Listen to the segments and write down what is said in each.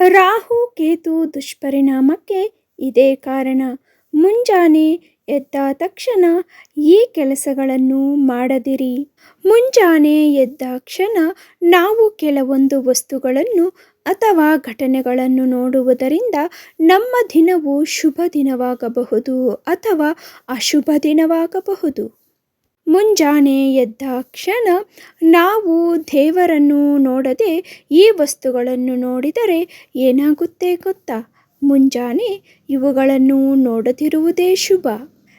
ರಾಹು ಕೇತು ದುಷ್ಪರಿಣಾಮಕ್ಕೆ ಇದೇ ಕಾರಣ. ಮುಂಜಾನೆ ಎದ್ದ ತಕ್ಷಣ ಈ ಕೆಲಸಗಳನ್ನು ಮಾಡದಿರಿ. ಮುಂಜಾನೆ ಎದ್ದ ಕ್ಷಣ ನಾವು ಕೆಲವೊಂದು ವಸ್ತುಗಳನ್ನು ಅಥವಾ ಘಟನೆಗಳನ್ನು ನೋಡುವುದರಿಂದ ನಮ್ಮ ದಿನವು ಶುಭ ದಿನವಾಗಬಹುದು ಅಥವಾ ಅಶುಭ ದಿನವಾಗಬಹುದು. ಮುಂಜಾನೆ ಎದ್ದ ಕ್ಷಣ ನಾವು ದೇವರನ್ನು ನೋಡದೆ ಈ ವಸ್ತುಗಳನ್ನು ನೋಡಿದರೆ ಏನಾಗುತ್ತೆ ಗೊತ್ತಾ? ಮುಂಜಾನೆ ಇವುಗಳನ್ನು ನೋಡದಿರುವುದೇ ಶುಭ.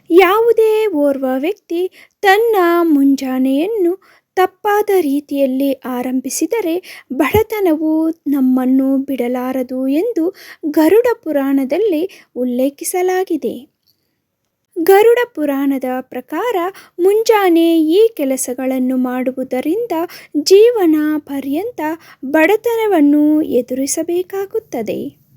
ಯಾವುದೇ ಓರ್ವ ವ್ಯಕ್ತಿ ತನ್ನ ಮುಂಜಾನೆಯನ್ನು ತಪ್ಪಾದ ರೀತಿಯಲ್ಲಿ ಆರಂಭಿಸಿದರೆ ಬಡತನವು ನಮ್ಮನ್ನು ಬಿಡಲಾರದು ಎಂದು ಗರುಡ ಪುರಾಣದಲ್ಲಿ ಉಲ್ಲೇಖಿಸಲಾಗಿದೆ. ಗರುಡ ಪುರಾಣದ ಪ್ರಕಾರ ಮುಂಜಾನೆ ಈ ಕೆಲಸಗಳನ್ನು ಮಾಡುವುದರಿಂದ ಜೀವನ ಪರ್ಯಂತ ಬಡತನವನ್ನು ಎದುರಿಸಬೇಕಾಗುತ್ತದೆ.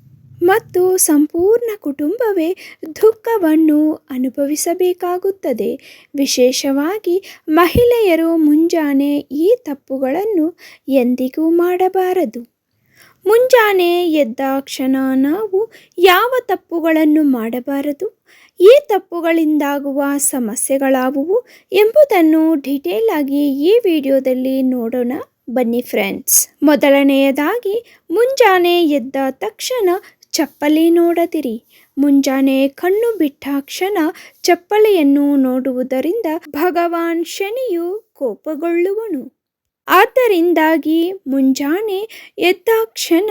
ಮತ್ತು ಸಂಪೂರ್ಣ ಕುಟುಂಬವೇ ದುಃಖವನ್ನು ಅನುಭವಿಸಬೇಕಾಗುತ್ತದೆ. ವಿಶೇಷವಾಗಿ ಮಹಿಳೆಯರು ಮುಂಜಾನೆ ಈ ತಪ್ಪುಗಳನ್ನು ಎಂದಿಗೂ ಮಾಡಬಾರದು. ಮುಂಜಾನೆ ಎದ್ದ ಕ್ಷಣ ನಾವು ಯಾವ ತಪ್ಪುಗಳನ್ನು ಮಾಡಬಾರದು? ಈ ತಪ್ಪುಗಳಿಂದಾಗುವ ಸಮಸ್ಯೆಗಳಾವುವು? ಎಂಬುದನ್ನು ಡೀಟೇಲ್ ಆಗಿ ಈ ವಿಡಿಯೋದಲ್ಲಿ ನೋಡೋಣ. ಬನ್ನಿ ಫ್ರೆಂಡ್ಸ್ ಮೊದಲನೆಯದಾಗಿ, ಮುಂಜಾನೆ ಎದ್ದ ತಕ್ಷಣ ಚಪ್ಪಲಿ ನೋಡದಿರಿ. ಮುಂಜಾನೆ ಕಣ್ಣು ಬಿಟ್ಟ ಕ್ಷಣ ಚಪ್ಪಲಿಯನ್ನು ನೋಡುವುದರಿಂದ ಭಗವಾನ್ ಶನಿಯು ಕೋಪಗೊಳ್ಳುವನು. ಆದ್ದರಿಂದಾಗಿ ಮುಂಜಾನೆ ಎದ್ದ ಕ್ಷಣ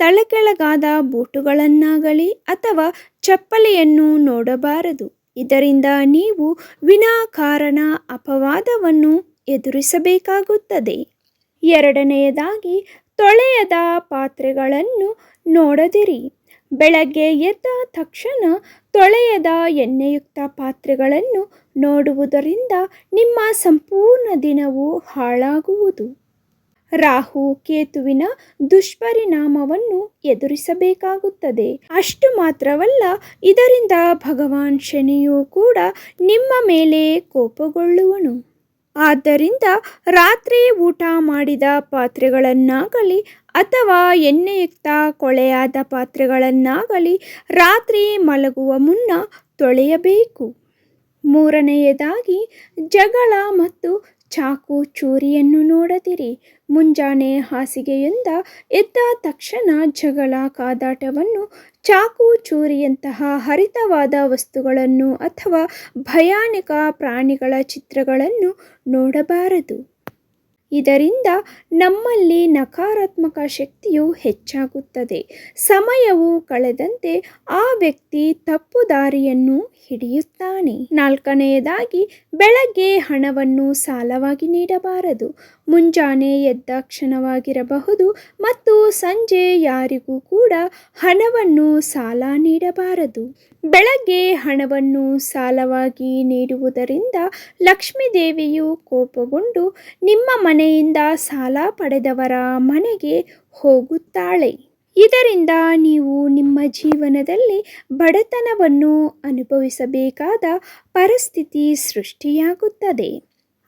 ತಲೆಕೆಳಗಾದ ಬೂಟುಗಳನ್ನಾಗಲಿ ಅಥವಾ ಚಪ್ಪಲಿಯನ್ನು ನೋಡಬಾರದು. ಇದರಿಂದ ನೀವು ವಿನಾಕಾರಣ ಅಪವಾದವನ್ನು ಎದುರಿಸಬೇಕಾಗುತ್ತದೆ. ಎರಡನೆಯದಾಗಿ ತೊಳೆಯದ ಪಾತ್ರೆಗಳನ್ನು ನೋಡದಿರಿ. ಬೆಳಗ್ಗೆ ಎದ್ದ ತಕ್ಷಣ ತೊಳೆಯದ ಎಣ್ಣೆಯುಕ್ತ ಪಾತ್ರೆಗಳನ್ನು ನೋಡುವುದರಿಂದ ನಿಮ್ಮ ಸಂಪೂರ್ಣ ದಿನವು ಹಾಳಾಗುವುದು. ರಾಹು ಕೇತುವಿನ ದುಷ್ಪರಿಣಾಮವನ್ನು ಎದುರಿಸಬೇಕಾಗುತ್ತದೆ. ಅಷ್ಟು ಮಾತ್ರವಲ್ಲ, ಇದರಿಂದ ಭಗವಾನ್ ಶನಿಯೂ ಕೂಡ ನಿಮ್ಮ ಮೇಲೆ ಕೋಪಗೊಳ್ಳುವನು. ಆದ್ದರಿಂದ ರಾತ್ರಿ ಊಟ ಮಾಡಿದ ಪಾತ್ರೆಗಳನ್ನಾಗಲಿ ಅಥವಾ ಎಣ್ಣೆಯುಕ್ತ ಕೊಳೆಯಾದ ಪಾತ್ರೆಗಳನ್ನಾಗಲಿ ರಾತ್ರಿ ಮಲಗುವ ಮುನ್ನ ತೊಳೆಯಬೇಕು. ಮೂರನೆಯದಾಗಿ, ಜಗಳ ಮತ್ತು ಚಾಕು ಚೂರಿಯನ್ನು ನೋಡದಿರಿ. ಮುಂಜಾನೆ ಹಾಸಿಗೆಯಿಂದ ಎದ್ದ ತಕ್ಷಣ ಜಗಳ ಕಾದಾಟವನ್ನು ಚಾಕು ಚೂರಿಯಂತಹ ಹರಿತವಾದ ವಸ್ತುಗಳನ್ನು ಅಥವಾ ಭಯಾನಕ ಪ್ರಾಣಿಗಳ ಚಿತ್ರಗಳನ್ನು ನೋಡಬಾರದು. ಇದರಿಂದ ನಮ್ಮಲ್ಲಿ ನಕಾರಾತ್ಮಕ ಶಕ್ತಿಯು ಹೆಚ್ಚಾಗುತ್ತದೆ. ಸಮಯವು ಕಳೆದಂತೆ ಆ ವ್ಯಕ್ತಿ ತಪ್ಪು ದಾರಿಯನ್ನು ಹಿಡಿಯುತ್ತಾನೆ. ನಾಲ್ಕನೆಯದಾಗಿ, ಬೆಳಗ್ಗೆ ಹಣವನ್ನು ಸಾಲವಾಗಿ ನೀಡಬಾರದು. ಮುಂಜಾನೆ ಎದ್ದ ಕ್ಷಣವಾಗಿರಬಹುದು ಮತ್ತು ಸಂಜೆ ಯಾರಿಗೂ ಕೂಡ ಹಣವನ್ನು ಸಾಲ ನೀಡಬಾರದು. ಬೆಳಗ್ಗೆ ಹಣವನ್ನು ಸಾಲವಾಗಿ ನೀಡುವುದರಿಂದ ಲಕ್ಷ್ಮೀದೇವಿಯು ಕೋಪಗೊಂಡು, ನಿಮ್ಮ ಮನೆಯಿಂದ ಸಾಲ ಪಡೆದವರ ಮನೆಗೆ ಹೋಗುತ್ತಾಳೆ. ಇದರಿಂದ ನೀವು ನಿಮ್ಮ ಜೀವನದಲ್ಲಿ ಬಡತನವನ್ನು ಅನುಭವಿಸಬೇಕಾದ ಪರಿಸ್ಥಿತಿ ಸೃಷ್ಟಿಯಾಗುತ್ತದೆ.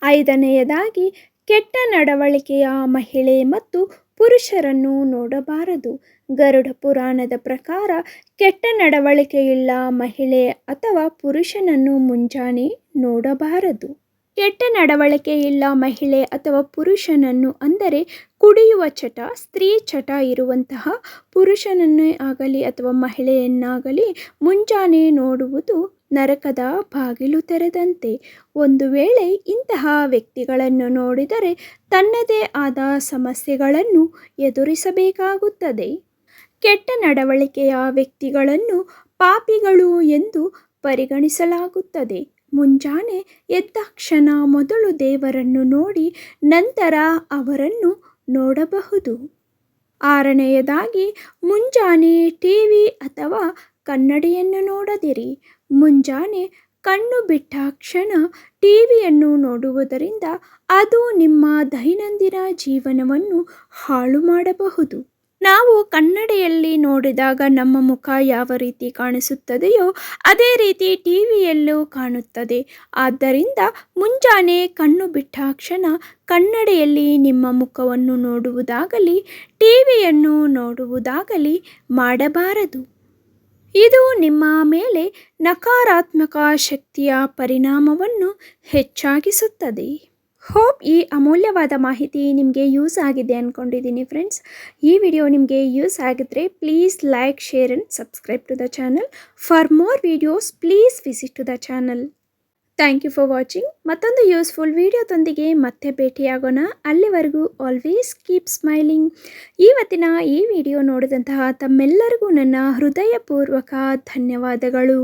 ಐದನೆಯದಾಗಿ, ಕೆಟ್ಟ ನಡವಳಿಕೆಯ ಮಹಿಳೆ ಮತ್ತು ಪುರುಷರನ್ನು ನೋಡಬಾರದು. ಗರುಡ ಪುರಾಣದ ಪ್ರಕಾರ, ಕೆಟ್ಟ ನಡವಳಿಕೆಯುಳ್ಳ ಮಹಿಳೆ ಅಥವಾ ಪುರುಷನನ್ನು ಮುಂಜಾನೆ ನೋಡಬಾರದು. ಕೆಟ್ಟ ನಡವಳಿಕೆಯುಳ್ಳ ಮಹಿಳೆ ಅಥವಾ ಪುರುಷನನ್ನು ಅಂದರೆ ಕುಡಿಯುವ ಚಟ, ಸ್ತ್ರೀ ಚಟ ಇರುವಂತಹ ಪುರುಷನನ್ನೇ ಆಗಲಿ ಅಥವಾ ಮಹಿಳೆಯನ್ನಾಗಲಿ ಮುಂಜಾನೆ ನೋಡುವುದು ನರಕದ ಬಾಗಿಲು ತೆರೆದಂತೆ. ಒಂದು ವೇಳೆ ಇಂತಹ ವ್ಯಕ್ತಿಗಳನ್ನು ನೋಡಿದರೆ ತನ್ನದೇ ಆದ ಸಮಸ್ಯೆಗಳನ್ನು ಎದುರಿಸಬೇಕಾಗುತ್ತದೆ. ಕೆಟ್ಟ ನಡವಳಿಕೆಯ ವ್ಯಕ್ತಿಗಳನ್ನು ಪಾಪಿಗಳು ಎಂದು ಪರಿಗಣಿಸಲಾಗುತ್ತದೆ. ಮುಂಜಾನೆ ಎದ್ದ ಕ್ಷಣ ಮೊದಲು ದೇವರನ್ನು ನೋಡಿ ನಂತರ ಅವರನ್ನು ನೋಡಬಹುದು. ಆರನೆಯದಾಗಿ, ಮುಂಜಾನೆ ಟಿವಿ ಅಥವಾ ಕನ್ನಡಿಯನ್ನು ನೋಡದಿರಿ. ಮುಂಜಾನೆ ಕಣ್ಣು ಬಿಟ್ಟ ಕ್ಷಣ ಟಿವಿಯನ್ನು ನೋಡುವುದರಿಂದ ಅದು ನಿಮ್ಮ ದೈನಂದಿನ ಜೀವನವನ್ನು ಹಾಳು ಮಾಡಬಹುದು ನಾವು ಕನ್ನಡಿಯಲ್ಲಿ ನೋಡಿದಾಗ ನಮ್ಮ ಮುಖ ಯಾವ ರೀತಿ ಕಾಣಿಸುತ್ತದೆಯೋ ಅದೇ ರೀತಿ ಟಿವಿಯಲ್ಲೂ ಕಾಣುತ್ತದೆ. ಆದ್ದರಿಂದ ಮುಂಜಾನೆ ಕಣ್ಣು ಬಿಟ್ಟ ಕ್ಷಣ ಕನ್ನಡಿಯಲ್ಲಿ ನಿಮ್ಮ ಮುಖವನ್ನು ನೋಡುವುದಾಗಲಿ, ಟಿವಿಯನ್ನು ನೋಡುವುದಾಗಲಿ ಮಾಡಬಾರದು. ಇದು ನಿಮ್ಮ ಮೇಲೆ ನಕಾರಾತ್ಮಕ ಶಕ್ತಿಯ ಪರಿಣಾಮವನ್ನು ಹೆಚ್ಚಾಗಿಸುತ್ತದೆ. ಹೋಪ್ ಈ ಅಮೂಲ್ಯವಾದ ಮಾಹಿತಿ ನಿಮಗೆ ಯೂಸ್ ಆಗಿದೆ ಅಂದ್ಕೊಂಡಿದ್ದೀನಿ ಫ್ರೆಂಡ್ಸ್ ಈ ವಿಡಿಯೋ ನಿಮಗೆ ಯೂಸ್ ಆಗಿದ್ರೆ please like share and subscribe to the channel for more videos please visit to the channel thank you for watching ಮತ್ತೊಂದು ಯೂಸ್ಫುಲ್ ವಿಡಿಯೋದೊಂದಿಗೆ ಮತ್ತೆ ಭೇಟಿಯಾಗೋಣ. ಅಲ್ಲಿವರೆಗೂ ಆಲ್ವೇಸ್ ಕೀಪ್ ಸ್ಮೈಲಿಂಗ್ ಇವತ್ತಿನ ಈ ವಿಡಿಯೋ ನೋಡಿದಂತಹ ತಮ್ಮೆಲ್ಲರಿಗೂ ನನ್ನ ಹೃದಯಪೂರ್ವಕ ಧನ್ಯವಾದಗಳು.